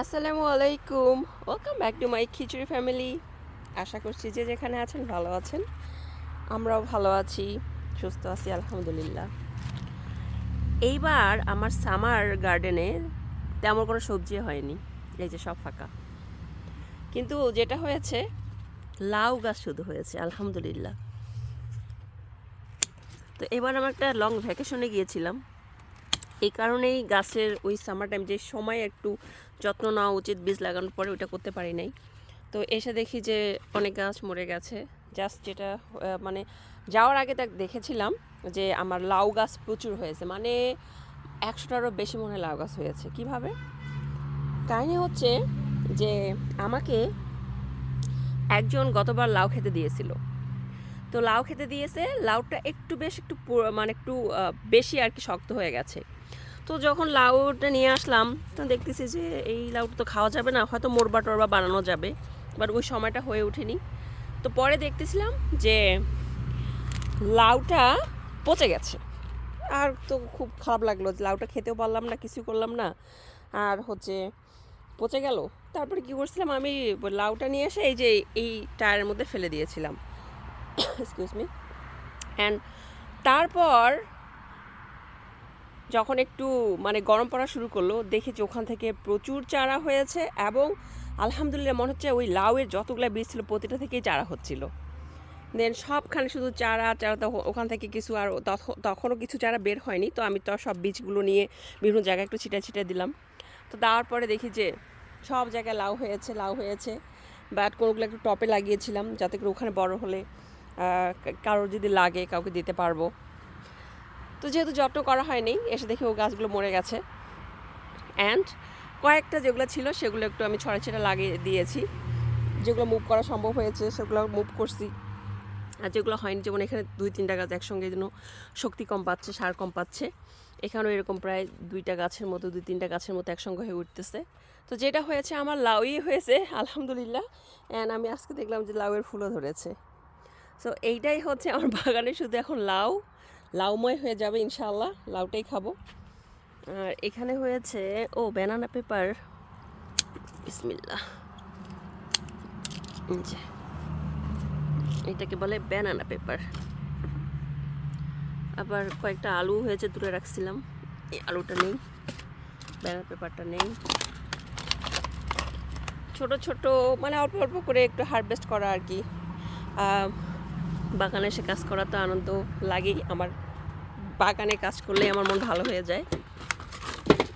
আসসালামু আলাইকুম। Welcome back to my Khichuri family আশা করছি যে যেখানে আছেন ভালো আছেন। আমরাও ভালো আছি, সুস্থ আছি, আলহামদুলিল্লাহ। এইবার আমার সামার গার্ডেনে তেমন কোনো সবজি হয়নি, এই যে সব ফাঁকা। কিন্তু যেটা হয়েছে, লাউ গাছ শুধু হয়েছে, আলহামদুলিল্লাহ। তো এবার আমার একটা লং ভ্যাকেশনে গিয়েছিলাম। এই কারণেই গাছের ওই সামার টাইম যে সময় একটু যত্ন নেওয়া উচিত, বীজ লাগানোর পরে ওইটা করতে পারি নাই। তো এসে দেখি যে অনেক গাছ মরে গেছে। জাস্ট যেটা মানে যাওয়ার আগে তাক দেখেছিলাম যে আমার লাউ গাছ প্রচুর হয়েছে। মানে একশোটারও বেশি মনে লাউ গাছ হয়েছে। কীভাবে? কাহিনী হচ্ছে যে আমাকে একজন গতবার লাউ খেতে দিয়েছিল। তো লাউ খেতে দিয়েছে, লাউটা একটু বেশ একটু মানে একটু বেশি আর কি শক্ত হয়ে গেছে। তো যখন লাউটা নিয়ে আসলাম, তো দেখতেছি যে এই লাউটা তো খাওয়া যাবে না, হয়তো মোরবা টোরবা বানানো যাবে বাট ওই সময়টা হয়ে ওঠেনি। তো পরে দেখতেছিলাম যে লাউটা পচে গেছে। আর তো খুব খারাপ লাগল যে লাউটা খেতেও পারলাম না কিছু করলাম না, আর হচ্ছে পচে গেল। তারপরে কী করছিলাম, আমি লাউটা নিয়ে এসে এই যে এই টায়ারের মধ্যে ফেলে দিয়েছিলাম। এক্সকিউজ মি অ্যান্ড তারপর যখন একটু মানে গরম পড়া শুরু করল, দেখেছি ওখান থেকে প্রচুর চারা হয়েছে এবং আলহামদুলিল্লাহ মনে হচ্ছে ওই লাউয়ের যতগুলো বীজ ছিল প্রতিটা থেকেই চারা হচ্ছিল। দেন সবখানে শুধু চারা চারা তো ওখান থেকে কিছু আর তখনও কিছু চারা বের হয়নি, তো আমি তো সব বীজগুলো নিয়ে বিভিন্ন জায়গায় একটু ছিটা ছিটা দিলাম। তো দেওয়ার পরে দেখি যে সব জায়গায় লাউ হয়েছে লাউ হয়েছে বাট কোনোগুলো একটু টপে লাগিয়েছিলাম যাতে করে ওখানে বড় হলে কারোর যদি লাগে কাউকে দিতে পারব। তো যেহেতু যত্ন করা হয়নি, এসে দেখি ও গাছগুলো মরে গেছে। অ্যান্ড কয়েকটা যেগুলো ছিল, সেগুলো একটু আমি ছড়াছিটা লাগিয়ে দিয়েছি। যেগুলো মুভ করা সম্ভব হয়েছে, সেগুলো মুভ করছি। আর যেগুলো হয়নি, যেমন এখানে দুই তিনটা গাছ একসঙ্গে যেন শক্তি কম পাচ্ছে, সার কম পাচ্ছে। এখানেও এরকম প্রায় দুইটা গাছের মতো, দুই তিনটা গাছের মতো একসঙ্গে হয়ে উঠতেছে। তো যেটা হয়েছে, আমার লাউই হয়েছে, আলহামদুলিল্লাহ। অ্যান্ড আমি আজকে দেখলাম যে লাউয়ের ফুলও ধরেছে। সো এইটাই হচ্ছে আমার বাগানে শুধু এখন লাউ। লাউময় হয়ে যাবে ইনশাল্লাহ লাউটাই খাব। আর এখানে হয়েছে, ও ব্যানানা পেপার যে, এটাকে বলে ব্যানানা পেপার আবার কয়েকটা আলু হয়েছে, দূরে রাখছিলাম। এই আলুটা নেই ব্যানানা পেপারটা নেই। ছোট ছোট মানে অল্প অল্প করে একটু হারভেস্ট করা আর কি। বাগানে এসে কাজ করা তো আনন্দ লাগেই, আমার বাগানে কাজ করলে আমার মন ভালো হয়ে যায়।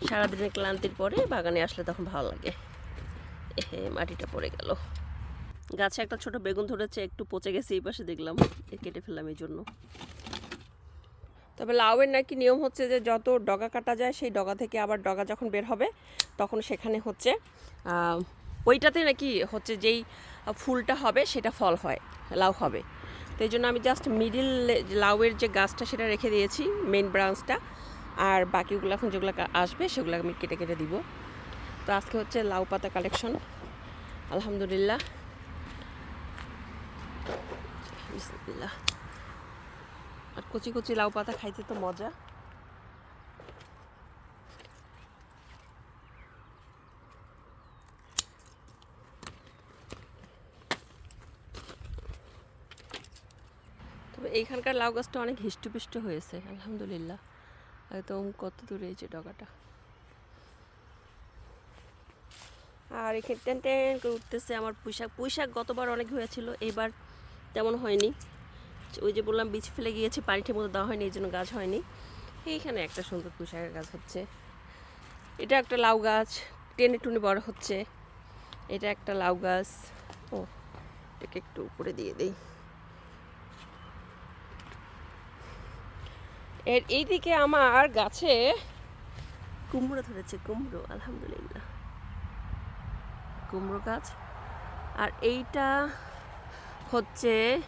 সারাদিনের ক্লান্তির পরে বাগানে আসলে তখন ভালো লাগে। এহে, মাটিটা পড়ে গেল। গাছে একটা ছোট বেগুন ধরেছে, একটু পচে গেছে এই পাশে দেখলাম। কেটে ফেললাম এই জন্য। তবে লাউয়ের নাকি নিয়ম হচ্ছে যে যত ডগা কাটা যায়, সেই ডগা থেকে আবার ডগা যখন বের হবে, তখন সেখানে হচ্ছে ওইটাতে নাকি হচ্ছে যেই ফুলটা হবে, সেটা ফল হয়, লাউ হবে। তো এই জন্য আমি জাস্ট মিডিল লাউয়ের যে গাছটা সেটা রেখে দিয়েছি মেন ব্রাঞ্চটা আর বাকিগুলো এখন যেগুলো আসবে সেগুলো আমি কেটে কেটে দিব। তো আজকে হচ্ছে লাউ পাতা কালেকশন আলহামদুলিল্লাহ। আর কচি কচি লাউ পাতা খাইতে তো মজা। এইখানকার লাউ গাছটা অনেক হিষ্টপুষ্ট হয়েছে, আলহামদুলিল্লাহ। একদম কত দূরে এই যে ডগাটা। আর এখানে টেন টেন করে উঠতেছে আমার পুঁইশাক। পুঁইশাক গতবার অনেক হয়েছিল, এবার তেমন হয়নি। ওই যে বললাম, বীজ ফেলে গিয়েছে ঠিক মতো দেওয়া হয়নি, এই জন্য গাছ হয়নি। এইখানে একটা সুন্দর পুঁইশাকের গাছ হচ্ছে। এটা একটা লাউ গাছ, টেনে টুনে বড় হচ্ছে। এটা একটা লাউ গাছ। ও এটাকে একটু উপরে দিয়ে দিই। এর এইদিকে আমার গাছে কুমড়ো ধরেছে, কুমড়ো, আলহামদুলিল্লাহ। কুমড়ো গাছ। আর এইটা হচ্ছে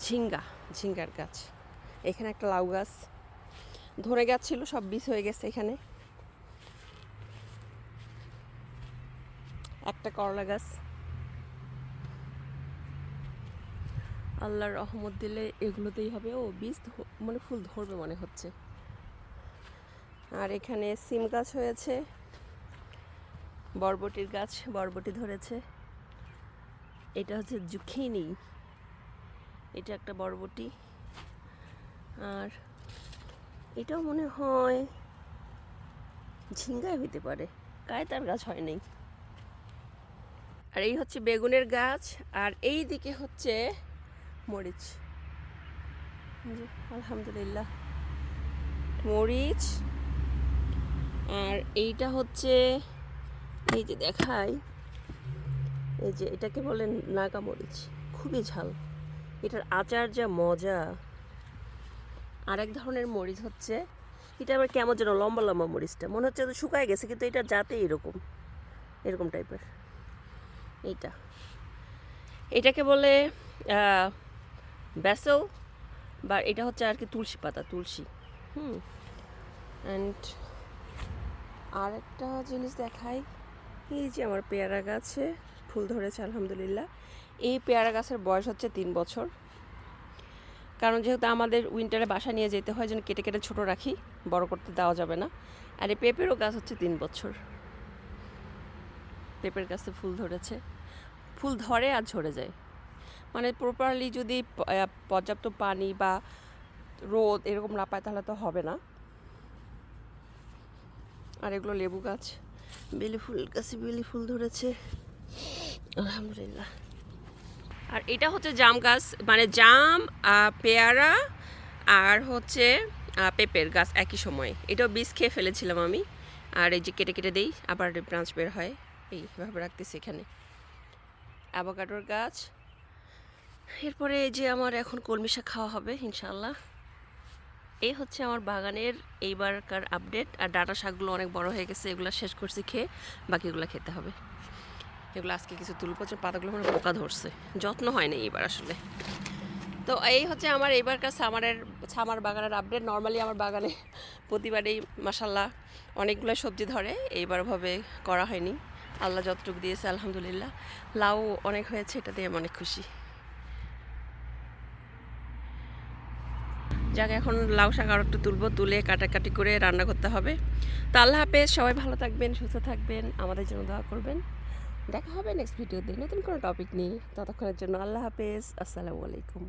ঝিঙ্গা, ঝিঙ্গার গাছ। এখানে একটা লাউ গাছ ধরে গেছিল, সব বিষ হয়ে গেছে এখানে। একটা করলা গাছ। আল্লাহর রহমত দিলে এগুলোতেই হবে। ও বীজ মানে ফুল ধরবে মনে হচ্ছে। আর এখানে সিম গাছ হয়েছে। বরবটির গাছ, বরবটি ধরেছে। এটা হচ্ছে জুখিনি। এটা একটা বরবটি। আর এটাও মনে হয় ঝিঙ্গায় হইতে পারে। কায়তার গাছ হয় নাই। আর এই হচ্ছে বেগুনের গাছ। আর এই দিকে হচ্ছে মরিচ। আলহামদুলিল্লাহ। মরিচ। আর এইটা হচ্ছে, এই যে দেখাই, এই যে এটাকে বলে নাগা মরিচ। খুবই ঝাল। এটার আচার যা মজা। আরেক ধরনের মরিচ হচ্ছে, এটা আবার কেমন যেন লম্বা লম্বা মরিচটা। মনে হচ্ছে তো শুকায় গেছে, কিন্তু এটা যাতে এরকম। এরকম টাইপের এইটা। এটাকে বলে ব্যাসেল বা এটা হচ্ছে আর কি তুলসী পাতা, তুলসী। হুম। অ্যান্ড আর একটা জিনিস দেখাই, এই যে আমার পেয়ারা গাছে ফুল ধরেছে, আলহামদুলিল্লাহ। এই পেয়ারা গাছের বয়স হচ্ছে তিন বছর। কারণ যেহেতু আমাদের উইন্টারে বাসা নিয়ে যেতে হয় যেন কেটে কেটে ছোট রাখি, বড় করতে দেওয়া যাবে না। আর এই পেঁপেরও গাছ হচ্ছে তিন বছর। পেঁপের গাছে ফুল ধরেছে। ফুল ধরে আর ঝরে যায়। মানে প্রপারলি যদি পর্যাপ্ত পানি বা রোদ এরকম না পায় তাহলে তো হবে না। আর এগুলো লেবু গাছ। বেলি ফুল গাছে বেলি ফুল ধরেছে। আলহামদুলিল্লাহ। আর এটা হচ্ছে জাম গাছ মানে জাম পেয়ারা আর হচ্ছে পেঁপের গাছ একই সময়। এটাও বীজ খেয়ে ফেলেছিলাম আমি। আর এই যে কেটে কেটে দেই আবার ব্রাঞ্চ বের হয়। এইভাবে রাখতেছি এখানে। অ্যাভোকাডোর গাছ এরপরে এই যে আমার এখন কলমি শাক খাওয়া হবে ইনশাল্লাহ এই হচ্ছে আমার বাগানের এইবারকার আপডেট। আর ডাটা শাকগুলো অনেক বড় হয়ে গেছে, এগুলো শেষ করছি খেয়ে বাকিগুলো খেতে হবে। এগুলো আজকে কিছু তুলবো পাতাগুলো মানে পোকা ধরছে। যত্ন হয় না এইবার আসলে। তো এই হচ্ছে আমার এইবারকার সামারের, সামার বাগানের আপডেট। নর্মালি আমার বাগানে প্রতিবারেই মাসাল্লাহ অনেকগুলো সবজি ধরে। এইবারভাবে করা হয়নি। আল্লাহ যতটুকু দিয়েছে, আলহামদুলিল্লাহ। লাউ অনেক হয়েছে, এটা দিয়ে আমি অনেক খুশি। যাকে, এখন লাউ শাক আর একটু তুলবো, তুলে কাটাকাটি করে রান্না করতে হবে। তো আল্লাহ হাফেজ, সবাই ভালো থাকবেন, সুস্থ থাকবেন, আমাদের জন্য দোয়া করবেন। দেখা হবে নেক্সট ভিডিওতে নতুন কোনো টপিক নিয়ে। ততক্ষণের জন্য আল্লাহ হাফেজ, আসসালামু আলাইকুম।